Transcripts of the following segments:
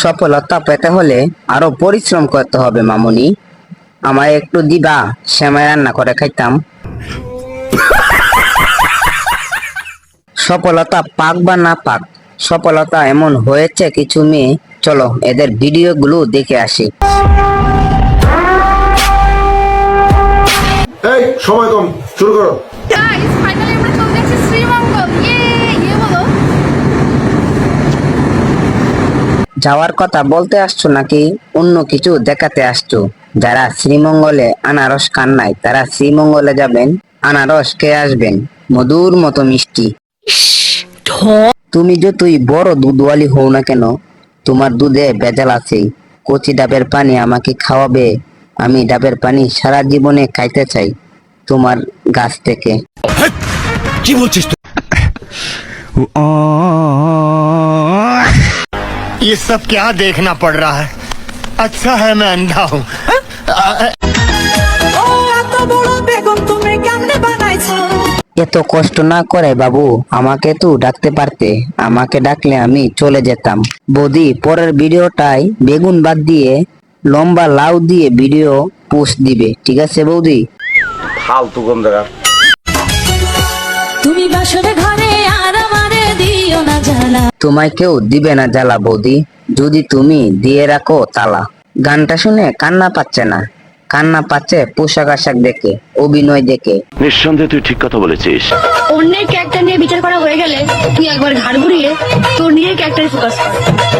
সফলতা পেতে হলে আরও পরিশ্রম করতে হবে, মামুনি। আমায় একটু দিবা শ্যামাই রান্না করে খাইতাম। সফলতা পাক বা না পাক, সফলতা এমন হয়েছে কিছু মেয়ে, চলো এদের ভিডিওগুলো দেখে আসি। সময় কম, শুরু করো। যাওয়ার কথা বলতে আসছো নাকি অন্য কিছু দেখাতে আসছো? যারা শ্রীমঙ্গলে আনারস খান নাই তারা শ্রীমঙ্গলে যাবেন আনারস খেয়ে আসবেন। মধুর মতো মিষ্টি। তুমি যতই বড় দুধওয়ালি হও না কেন? তোমার দুধে ভেজাল আছেই কচি ডাবের পানি আমাকে খাওয়াবে। আমি ডাবের পানি সারা জীবনে খাইতে চাই তোমার গাছ থেকে। ये सब क्या देखना पड़ रहा है अच्छा है मैं अंधा हूँ ও এত বড় বেগম তুমি কেমনে বানাইছো এত কষ্ট না করে বাবু আমাকে তো ডাকতে পারতে আমাকে ডাকলে আমি চলে যেতাম বৌদি পরের ভিডিওটাই বেগুন বাদ দিয়ে লম্বা লাউ দিয়ে ভিডিও পোস্ট দিবে ঠিক আছে বৌদি ফালতু কম দেখা তোমায় কেউ দিবে না জ্বালা বৌদি। যদি তুমি দিয়ে রাখো তালা। গানটা শুনে কান্না পাচ্ছে না। কান্না পাচ্ছে পোশাক আশাক দেখে অভিনয় দেখে। নিঃসন্দেহে তুই ঠিক কথা বলেছিস। অন্যের ক্যারেক্টার নিয়ে বিচার করা হয়ে গেলে তুই একবার ঘাড় ঘুরিয়ে তোর নিজের ক্যারেক্টারে ফোকাস কর।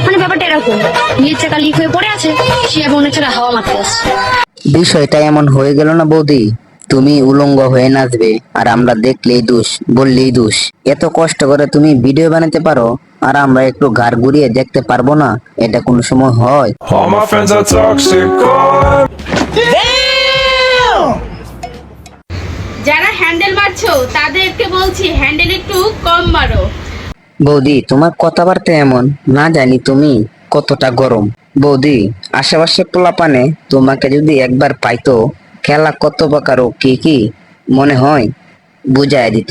মানে ব্যাপারটা এরকম নিজের চাকা লিক হয়ে পড়ে আছে সে এবং অন্যের চাকা হাওয়া মারতে আসছে। বিষয়টা এমন হয়ে গেল না বৌদি? তুমি উলঙ্গ হয়ে নাচবে আর আমরা দেখলেই দোষ বললেই দোষ। এত কষ্ট করে তুমি ভিডিও বানাতে পারো আর আমরা একটু ঘাড় ঘুরিয়ে দেখতে পারব না এটা কোনো সময় হয়। All my friends are toxic. Oh. যারা হ্যান্ডেল মারছো তাদেরকে বলছি হ্যান্ডেল একটু কম মারো। বৌদি তোমার কথাবার্তা এমন না জানি তুমি কতটা গরম। বৌদি আশেপাশে পোলাপানে তোমাকে যদি একবার পাইতো খেলা কত প্রকার ও কি কি মনে হয় বুঝাই দিত।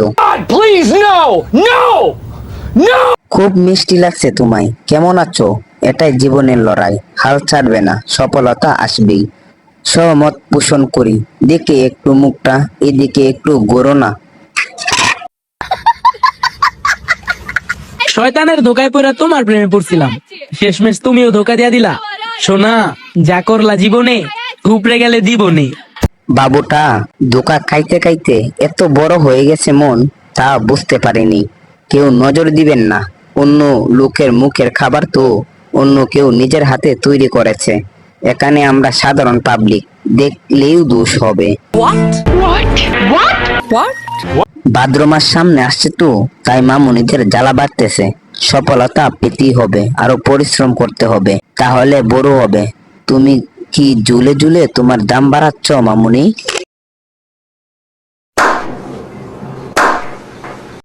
খুব মিষ্টি লাগছে তোমায়। কেমন আছো? এটাই জীবনের লড়াই। হাল ছাড়বে না সফলতা আসবেই। সহমত পোষণ করি। দেখে একটু মুখটা এদিকে একটু গড়ো না শয়তানের ধোকায় পড়ে তোমার প্রেমে পড়ছিলাম। শেষমেশ তুমিও ধোকা দিয়া দিলা। সোনা যা করলা জীবনে উপরে গেলে দিবনে। বাবুটা ধোকা খাইতে খাইতে এত বড় হয়ে গেছে মন তা বুঝতে পারেনি। কেউ নজর দিবেন না। অন্য লোকের মুখের খাবার তো অন্য কেউ নিজের হাতে তৈরি করেছে। এখানে আমরা সাধারণ পাবলিক দেখলেও দোষ হবে। ভাদ্র মাস সামনে আসছে তো তাই মামুনিদের জ্বালা বাড়তেছে। সফলতা পেতেই হবে আরও পরিশ্রম করতে হবে তাহলে বড় হবে। তুমি কি জুলে জুলে তোমার দাম বাড়াচ্ছ মামুনি?